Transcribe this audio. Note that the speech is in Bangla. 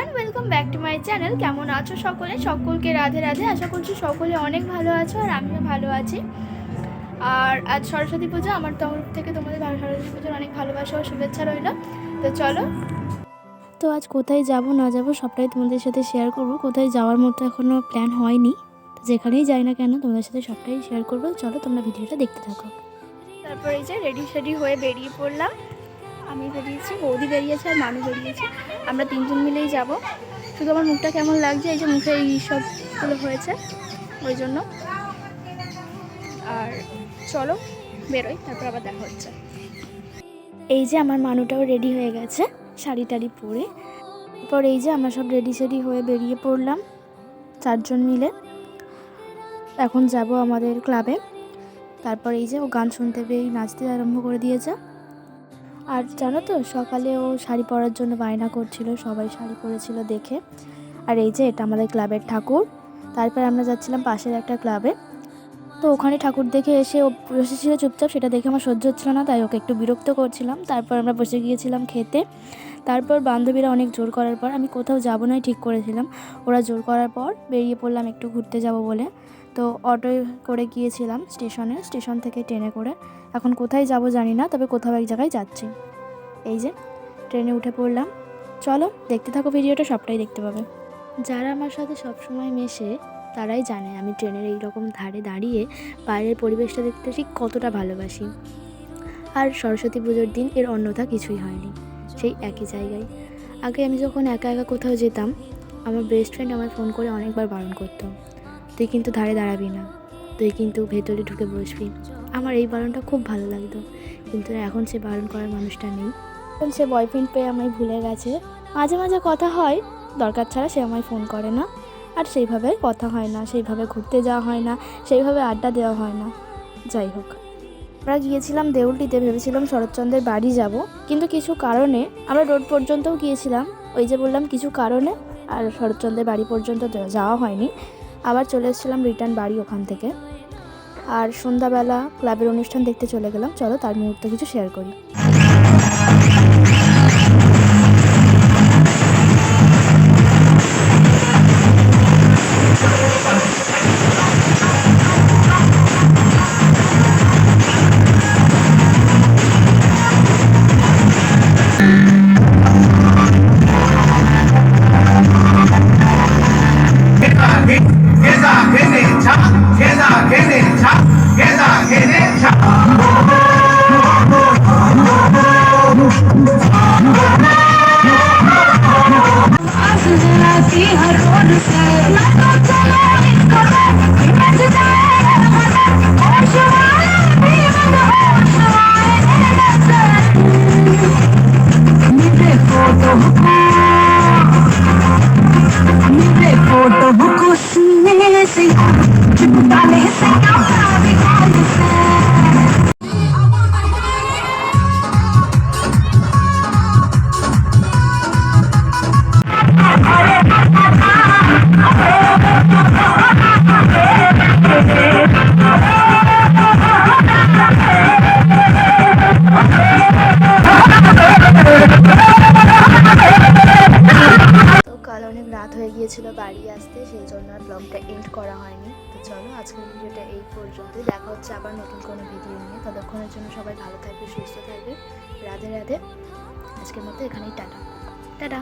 Everyone welcome back to my channel কেমন আছো সকলে? সকলকে রাধে রাধে। আশা করছি সকলে অনেক ভালো আছো আর আমিও ভালো আছি। আর আজ সরস্বতী পুজো, আমার তরফ থেকে তোমাদের সরস্বতী পুজোর অনেক ভালোবাসা ও শুভেচ্ছা রইল। তো চলো। তো আজ কোথায় যাব, না যাব, সবটাই তোমাদের সাথে শেয়ার করব। কোথায় যাওয়ার মতো এখনও প্ল্যান হয়নি। তো যেখানেই যাই না কেন, তোমাদের সাথে সবটাই শেয়ার করব। চলো তোমরা ভিডিওটা দেখতে থাকো। তারপরে এই যে রেডি সেডি হয়ে বেরিয়ে পড়লাম। আমি বেরিয়েছি, বৌদি বেরিয়েছে আর মানু বেরিয়েছে। আমরা তিনজন মিলেই যাব। শুধু আমার মুখটা কেমন লাগছে, এই যে মুখে এই সবগুলো হয়েছে, ওই জন্য। আর চলো, বেরোই, তারপর আবার দেখা হচ্ছে। এই যে আমার মানুটাও রেডি হয়ে গেছে, শাড়ি টাড়ি পরে। তারপর এই যে আমরা সব রেডি সেডি হয়ে বেরিয়ে পড়লাম, চারজন মিলে। এখন যাব আমাদের ক্লাবে তারপর এই যে ও গান শুনতে পেয়ে নাচতে আরম্ভ করে দিয়েছে। আর জানো তো সকালে ও শাড়ি পরার জন্য বায়না করছিল, সবাই শাড়ি পরেছিল দেখে। আর এই যে এটা আমাদের ক্লাবের ঠাকুর। তারপর আমরা যাচ্ছিলাম পাশের একটা ক্লাবে। তো ওখানে ঠাকুর দেখে এসে ও বসেছিল চুপচাপ, সেটা দেখে আমার সহ্য হচ্ছিল না, তাই ওকে একটু বিরক্ত করছিলাম। তারপর আমরা বসে গিয়েছিলাম খেতে। তারপর বান্ধবীরা অনেক জোর করার পর, আমি কোথাও যাব না ঠিক করেছিলাম। ওরা জোর করার পর বেরিয়ে পড়লাম একটু ঘুরতে যাব বলে। তো অটোয় করে গিয়েছিলাম স্টেশনে, স্টেশন থেকে ট্রেনে করে। এখন কোথায় যাব জানি না, তবে কোথাও এক জায়গায় যাচ্ছি। এই যে, ট্রেনে উঠে পড়লাম। চলো, দেখতে থাকো ভিডিওটা, সবটাই দেখতে পাবে। যারা আমার সাথে সবসময় মেশে, তারাই জানে আমি ট্রেনের এই রকম ধারে দাঁড়িয়ে বাইরের পরিবেশটা দেখতে ঠিক কতটা ভালোবাসি। আর সরস্বতী পুজোর দিন এর অন্যথা কিছুই হয়নি, সেই একই জায়গায়। আগে আমি যখন একা একা কোথাও যেতাম, আমার বেস্ট ফ্রেন্ড আমায় ফোন করে অনেকবার বারণ করতো। তুই কিন্তু ধারে দাঁড়াবি না। তুই কিন্তু ভেতরে ঢুকে বসবি। আমার এই বারণটা খুব ভালো লাগতো। কিন্তু এখন সে বারণ করার মানুষটা নেই। এখন সে বয়ফ্রেন্ড পেয়ে আমায় ভুলে গেছে। মাঝে মাঝে কথা হয়। দরকার ছাড়া সে আমায় ফোন করে না। আর সেইভাবে কথা হয় না। সেইভাবে ঘুরতে যাওয়া হয় না। সেইভাবে আড্ডা দেওয়া হয় না। যাই হোক। আমরা গিয়েছিলাম দেউলটিতে। ভেবেছিলাম শরৎচন্দ্রের বাড়ি যাব। কিন্তু কিছু কারণে আমরা রোড পর্যন্তও গিয়েছিলাম। ওই যে বললাম, কিছু কারণে আর শরৎচন্দ্রের বাড়ি পর্যন্ত যাওয়া হয়নি। আবার চলে এসেছিলাম রিটার্ন বাড়ি ওখান থেকে। আর সন্ধ্যাবেলা ক্লাবের অনুষ্ঠান দেখতে চলে গেলাম। চলো তার মুহূর্ত কিছু শেয়ার করি। Geza, फ़ोटो को सीने से चिपकाने से ব্লগটা এন্ড করা হয়নি। তো চলো আজকের ভিডিওটা এই পর্যন্তই। দেখা হচ্ছে আবার নতুন কোনো ভিডিও নিয়ে। ততক্ষণের জন্য সবাই ভালো থাকবে, সুস্থ থাকবে। রাধে রাধে। আজকের মতো এখানেই, টাটা। টাটা।